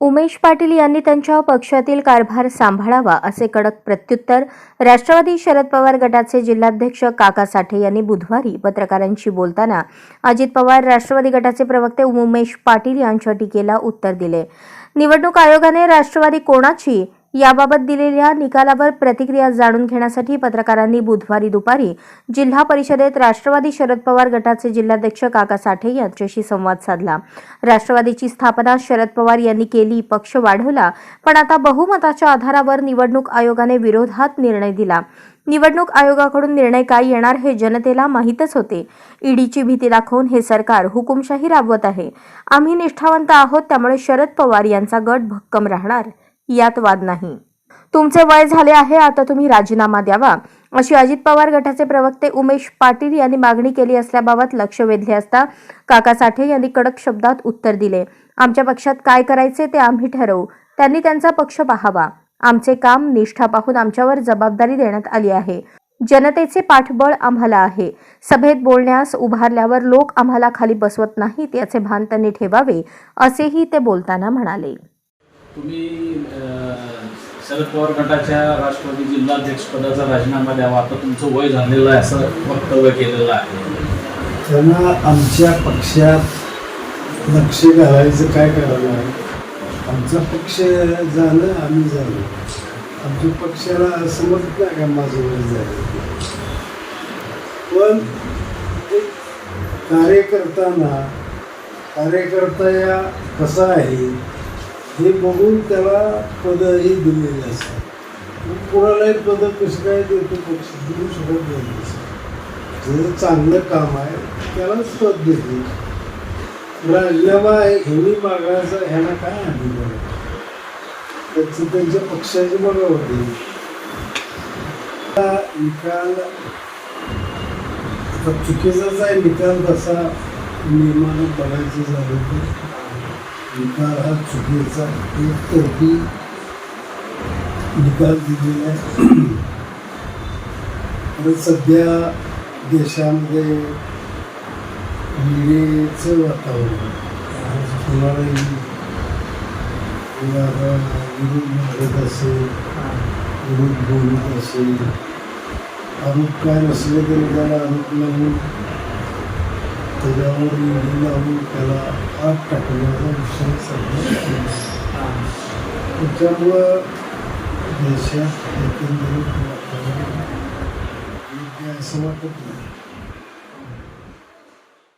उमेश पाटील यांनी त्यांच्या पक्षातील कारभार सांभाळावा असे कडक प्रत्युत्तर राष्ट्रवादी शरद पवार गटाचे जिल्हाध्यक्ष काका साठे यांनी बुधवारी पत्रकारांशी बोलताना अजित पवार राष्ट्रवादी गटाचे प्रवक्ते उमेश पाटील यांच्या टीकेला उत्तर दिले. निवडणूक आयोगाने राष्ट्रवादी कोणाची याबाबत दिलेल्या निकालावर प्रतिक्रिया जाणून घेण्यासाठी पत्रकारांनी बुधवारी दुपारी जिल्हा परिषदेत राष्ट्रवादी शरद पवार गटाचे जिल्हाध्यक्ष काका साठे यांच्याशी संवाद साधला. राष्ट्रवादीची स्थापना शरद पवार यांनी केली पक्ष वाढवला पण आता बहुमताच्या आधारावर निवडणूक आयोगाने विरोधात निर्णय दिला. निवडणूक आयोगाकडून निर्णय काय येणार हे जनतेला माहीतच होते. ईडीची भीती दाखवून हे सरकार हुकुमशाही राबवत आहे. आम्ही निष्ठावंत आहोत त्यामुळे शरद पवार यांचा गट भक्कम राहणार. यात वाद नाही. तुमचे वय झाले आहे आता तुम्ही राजीनामा द्यावा. अशी अजित पवार गटाचे प्रवक्ते उमेश पाटील यांनी मागणी केली असल्याबाबत लक्ष वेधले असता काका साठे यांनी कडक शब्दात उत्तर दिले. आमच्या पक्षात काय करायचे ते आम्ही ठरवू. त्यांनी त्यांचा पक्ष पाहावा. आमचे काम निष्ठा पाहून आमच्यावर जबाबदारी देण्यात आली आहे. जनतेचे पाठबळ आम्हाला आहे. सभेत बोलण्यास उभारल्यावर लोक आम्हाला खाली बसवत नाहीत याचे भान त्यांनी ठेवावे असेही ते बोलताना म्हणाले. तुम्ही शरद पवार गटाच्या राष्ट्रवादी जिल्हाध्यक्षपदाचा राजीनामा द्यावा. आता तुमचं वय झालेलं आहे असं वक्तव्य केलेलं आहे. त्यांना आमच्या पक्षात लक्ष घालायचं काय करावं आहे? आमचा पक्ष झालं आम्ही झालो. आमच्या पक्षाला समजत नाही का माझं वय झालं? पण एक कार्यकर्त्यांना कार्यकर्ता या कसा आहे? हे बघून त्याला पदही दिलेली असतात कोणालाही पद कसं काय देतो पक्ष देऊ शकत नाही. तसं. जे चांगलं काम आहे त्यालाच पद देते. राजीनामा ह्यांनी मागायचा ह्यांना काय अधिकार त्याचं त्यांच्या पक्षाचे बघा होते आता निकाल आता चुकीचाच आहे निकाल तसा नियमानं बघायचं झालं तर. निकाल हा चुकीचा एक तर्फी निकाल दिलेला आहे आणि सध्या देशामध्ये विहिरीचं वातावरण आज कुणालाही कुणाला विरोध मागत असेल विरोध बोलत असेल आरोप काय नसले तरी त्याला आरोप लावून त्याच्यावर विधी लावून त्याला आत टाकण्याचा विषय सध्या त्याच्यामुळं देशात एकंदरीत असं वाटत नाही